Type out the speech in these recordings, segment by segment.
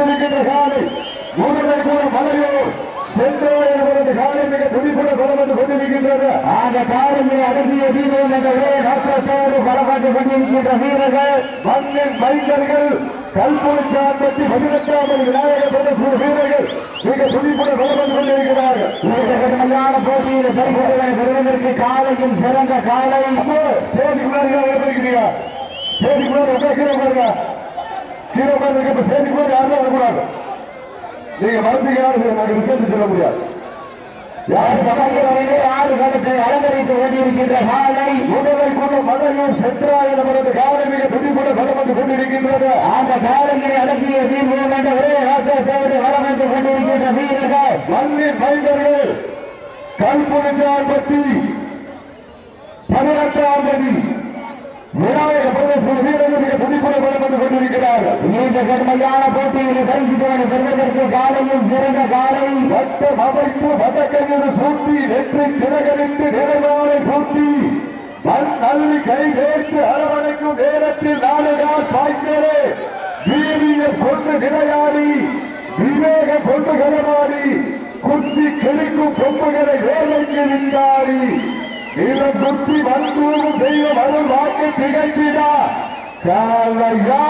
கொண்டிருக்கின்ற காலை முதலை கூட மலையோர் சென்றவரது காலை மிக துடிப்புடன் பலம் கொண்டிருக்கின்றது ஆக காலையை அடங்கிய வீரர்கள் என்ற ஒரே நோக்கத்தோடு கொண்டிருக்கின்ற வீரர்கள் மண்ணின் மைந்தர்கள் கல்பொழிச்சாம்பட்டி பதினெட்டாம் விநாயகர் பிரதேச வீரர்கள் மிக துடிப்புடன் கொண்டிருக்கிறார்கள் கடுமையான போட்டியில் பரிசுகளை பெறுவதற்கு காலையும் சிறந்த காலை கீழே பாருங்க இப்ப சேர்ந்து கூட யாரும் வரக்கூடாது. நீங்க மனசுக்கு நாங்க விசேஷம் சொல்ல முடியாது. யார் சமயங்களிலே ஆடுகளுக்கு அலங்கரித்து கொண்டிருக்கின்ற காலை உடலை மலையும் சென்றாயிரம் அவரது காலை துடிப்புடன் பலம் கொண்டிருக்கின்றது. அந்த காலையை அடங்கிய வீரர்கள் என்ற ஒரே நோக்கத்தோடு வளம் வந்து கொண்டிருக்கின்ற வீரர்கள். மண்ணின் மைந்தர்கள். கல்பொழிச்சாம்பட்டி பதினெட்டாம் மணி விநாயக பிரதேச வீரர்கள் மிக துடிப்புடன் பலம் வந்து கொண்டிருக்கிறார்கள் இந்த கடுமையான போட்டியில் பரிசுகளை பெறுவதற்கு காலையும் சிறந்த காலை. வட்டம் அமைப்பு வடக்கையில் சூட்டி வெற்றி திலகரித்து நிலைவாரை சூட்டி. மண் அள்ளி கை வேற்று அரவணைக்கும் நேரத்தில் நாடுகால் பாய்க்கிறே வீரிய கொண்டு நிலையாடி விவேக கொண்டு களமாடி குத்தி கிழிக்கும் கொம்புகளை வேலைக்கு நின்றாடி. நிலம் குத்தி வந்தூரும் தெய்வம் அருள் வாக்கு திகழ்த்தினா காலையா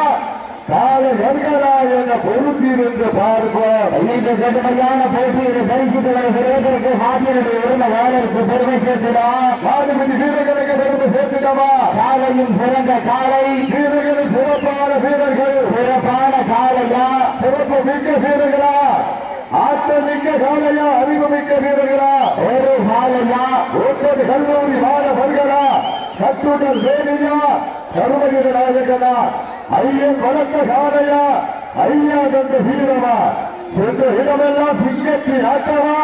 காலை வருகிறா என பொறுத்திருந்து பார்ப்போம். இந்த கடுமையான போட்டியில் பரிசுகளை பெறுவதற்கு மாநிலத்தை உரிமையாளருக்கு பெருமை சேர்க்கிறார் மாடுபிடி வீரர்களுக்கு பெருமை சேர்த்துட்டமா காலையும் சிறந்த காலை. வீரர்கள் சிறப்பான வீரர்கள். சிறப்பான காலையா? சிறப்பு மிக்க வீரர்களா? ஆற்றல் மிக்க காலையா? அறிவு மிக்க வீரர்களா? ஒரு காலையா? ஒன்பது கல்லூரி மாணவர்களா? கட்டுடல் வேணியா கருமகிர நாயகனா? ஐயன் வளர்த்த காலையா ஐயா தந்த வீரமா? சென்ற இடமெல்லாம் சிங்கத்தின் ஆட்டமா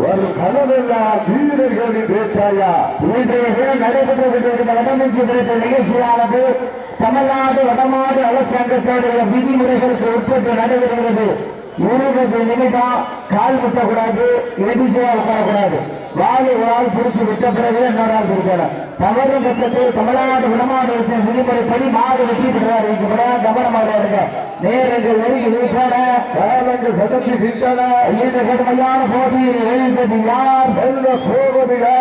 வரும் கனவெல்லாம் வீரர்களின் பேச்சாயா இன்றைய தினம் வடமஞ்சி குறித்த நிகழ்ச்சியானது தமிழ்நாடு வடமாடு அவசங்கத்தோடைய விதிமுறைகளுக்கு உட்பட்டு நடைபெறுகிறது. இருபது நிமிடம் கால் முட்டக்கூடாது எபிசியா உட்காரக்கூடாது வாழை ஒரு ஆள் பிடிச்சு விட்ட பிறகு இன்னொரு ஆள் பிடிக்கணும் தவறும் பட்சத்தில் தமிழ்நாடு வடமாடு விதிமுறைப்படி மாடு வெற்றி பெறுவார் வைக்கப்பட கவனமாக இருக்க நேரங்கள் நெருங்கி வீட்டோட காலங்கள் சதத்தி விட்டன. இந்த கடுமையான போட்டியில் எழுந்தது யார்? வெல்ல போவதில்லை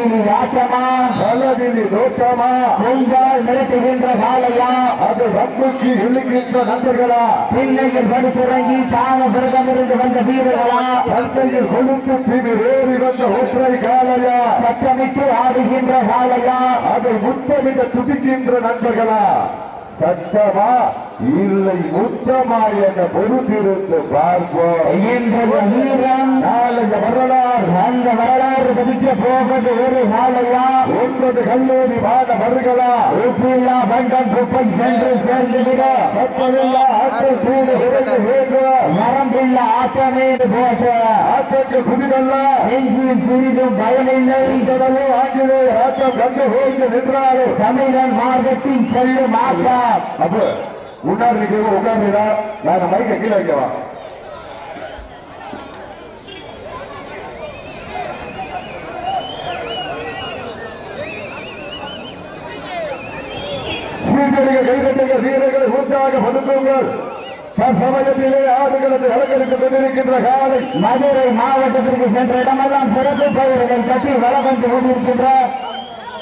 இறுதி ஆட்டமா? கலதினி நோக்கமா பொங்கல் மிரட்டுகின்ற காலையா அது ரப்புக்கு இழுக்கின்ற நண்பர்களா? பின்னையில் படுத்துறங்கி தாம விரதமிருந்து வந்த வீரர்களா? சந்தையில் கொடுத்து பின் ஏறி வந்த ஒற்றை காலையா சத்தமிட்டு ஆடுகின்ற காலையா அதை முத்தமிட துடிக்கின்ற நண்பர்களா? சத்தமா? இல்லை முத்தமா என பொறுத்திருந்து பார்ப்போம். நாளைய வரலாறு அந்த வரலாறு பதிக்க போவது ஒரு காலையா ஒன்பது கல்லூரி மாணவர்களா? உப்பில்லா பண்டம் குப்பை சென்று சேர்ந்துவிட. கப்பலில்லா ஆற்றல் சூடு மரம்பில்ல ஆற்றமே போட்ட ஆற்றக்கு குடிவல்லா நெஞ்சில் சிறிதும் பயனில்லை. கடலோ ஆங்கிலேய ஆட்டம் கண்டு ஓய்ந்து நின்றாலும் தமிழன் மார்க்கத்தின் செல்லும் ஆட்டம் அப்ப முன்னாடி நிற்கிறவங்க உட்கார்ந்துடா நாங்க மைக்க கீழே வைக்கவா? சீர்கடிக கைதட்டுக வீரர்களை உற்சாக படுத்துங்கள். தற்சமயத்திலே ஆடுகளத்தை அலங்கரித்து கொண்டிருக்கின்ற காலை மதுரை மாவட்டத்திற்கு சென்ற இடமெல்லாம் சிறப்பு பயிர்கள் கட்டி வளம் வந்து கொண்டிருக்கின்ற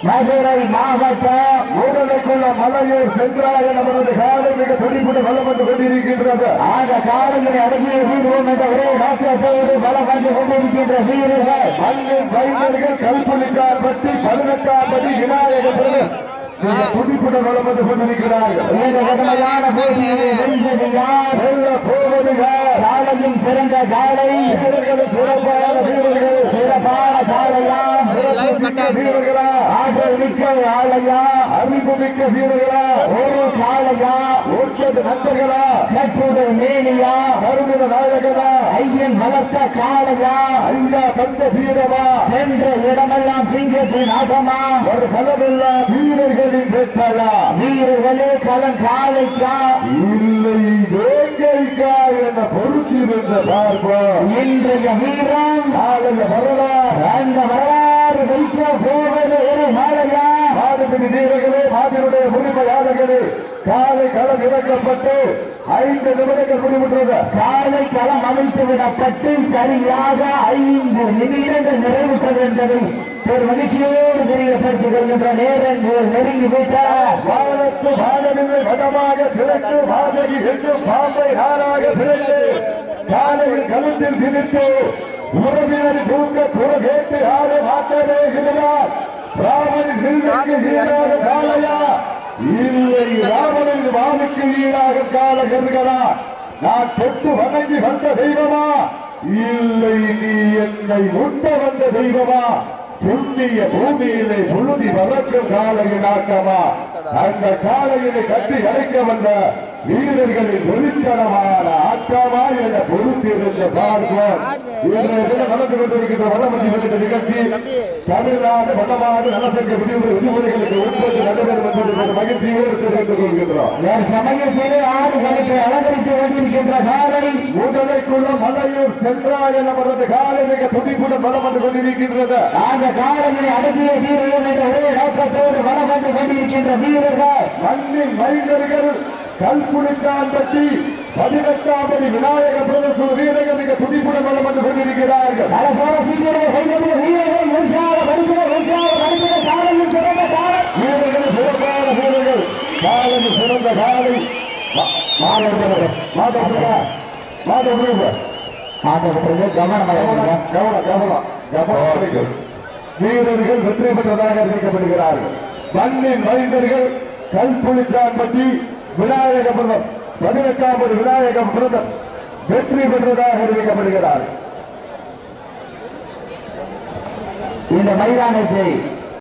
மதுரை மாவட்டம் ஊழலைக்குள்ள மலையூர் சென்றாய நமது காலை மிக துடிப்புடன் வந்து கொண்டிருக்கின்றது. ஆக காலையில் அடங்கிய வீடுவோம் என்ற ஒரே நோக்கத்தோடு வளம் வந்து கொண்டிருக்கின்ற வீரர்கள் மண்ணின் வைத்தியர்கள் கல்புலிக்கார் பற்றி பதினெட்டாம் படி விநாயகர் பிரதர் மிக துடிப்புடன் வளம் வந்து கொண்டிருக்கிறார்கள். இந்த கடுமையான போட்டியிலே வென்றது யார் வெல்ல போவது யார்? காலையும் சிறந்த காலை வீரர்கள் சிறப்பான வீரர்கள் சிறப்பான காலையா சிறப்புமிக்க வீரர்களா ஆற்றல் மிக்க ஆலையா அறிவுமிக்க வீரர்களா ஒரு காலையா ஒன்பது நண்பர்களா கட்டுடல் மேலியா கருமித நாயகனா ஐயன் வளர்த்த காலையா ஐயா தந்த வீரமா சென்ற இடமெல்லாம் சிங்கத்தின் ஆட்டமா ஒரு பலமில்லா வீரர்களின் பெற்றலா வீரர்களே களம் காலைக்கா இல்லை வேங்கைக்கா என பொறுத்திருந்த பார்ப்போம். இன்றைய வீரம் நாளைய வரலாறு அந்த வரலாறு வைக்க போவது ஒரு மாலையா மாடுபிடி வீரர்களே மாதினுடைய உரிமையாளர்களே காலை களம் இறக்கப்பட்டு ஐந்து நிமிடங்கள் முடிவுற்றது. காலை களம் அமைத்து விடப்பட்டு சரியாக ஐந்து நிமிடங்கள் நிறைவு பெறும் என்பதை ஒரு மகிழ்ச்சியோடு தெரியப்படுத்திக் கொள்கின்ற நேரங்கள் நெருங்கி விட்டார். வானத்து வானவில்லை வடமாக திறந்து வாசகி என்றும் பாம்பை நாராக திறந்து காலையில் கழுத்தில் திணித்து உறவினர் தூங்க துறகேட்டு ஆறு மாற்றவே இருக்கிறார் ராமனின் வில்லுக்கு ஈடாக காளையா இல்லை ராமனின் வானுக்கு ஈடாக கால கருகளா நான் தொட்டு வணங்கி வந்த தெய்வமா? இல்லை நீ என்னை உண்ட வந்த தெய்வமா? புண்ணிய பூமியிலே புழுதி வளர்க்கும் காலையின் ஆட்டமா அந்த காலையினை கட்டி அடைக்க வந்த வீரர்களின் வெறித்தனமான ஆட்டமா என பொறுத்திருந்த பார்ப்போம் நடந்து கொண்டிருக்கின்ற வெளியிட்ட நிகழ்ச்சி தமிழ்நாடு வடமாடு நலசங்க விதிமுறை விதிமுறைகளுக்கு உட்பட்டு நடைபெறும் என்பதை ஒரு மகிழ்ச்சியோடு தெரிவித்துக் கொள்கின்றோம். சமயத்திலே ஆடுகளுக்கு அலங்கரித்து கொண்டிருக்கின்ற காலை? முதலைக்குள்ள மலையூர் சென்றாய் என அவரது காலை மிக துடிப்புடன் பலம் வந்து கொண்டிருக்கின்றது. அந்த காலையை அடக்கிய வீரர்கள் என்ற ஒரே நோக்கத்தோடு வளம் வந்து கொண்டிருக்கின்ற வீரர்கள் மண்ணின் மைந்தர்கள் பற்றி பதினெட்டாம் படி விநாயக பிரதேச வீரர்கள் மிக துடிப்புடன் வந்து கொண்டிருக்கிறார்கள். பலசோர சீக்கிரம் கைதறிய வீரர்கள் உற்சாக வருகிற உற்சாக வருகிற காலையில் சிறந்த காலை. வீரர்கள் சிறப்பான வீரர்கள் காலம் சிறந்த காலை. கவனம் கவனம் கவனம் வீரர்கள் வெற்றி பெற்றதாக அறிவிக்கப்படுகிறார்கள். மண்ணின் மைந்தர்கள் கல்புளிச்சான் பற்றி விநாயக பிரதம் பதினெட்டாம் விநாயக பிரதம் வெற்றி பெற்றதாக அறிவிக்கப்படுகிறார். இந்த மைதானத்தை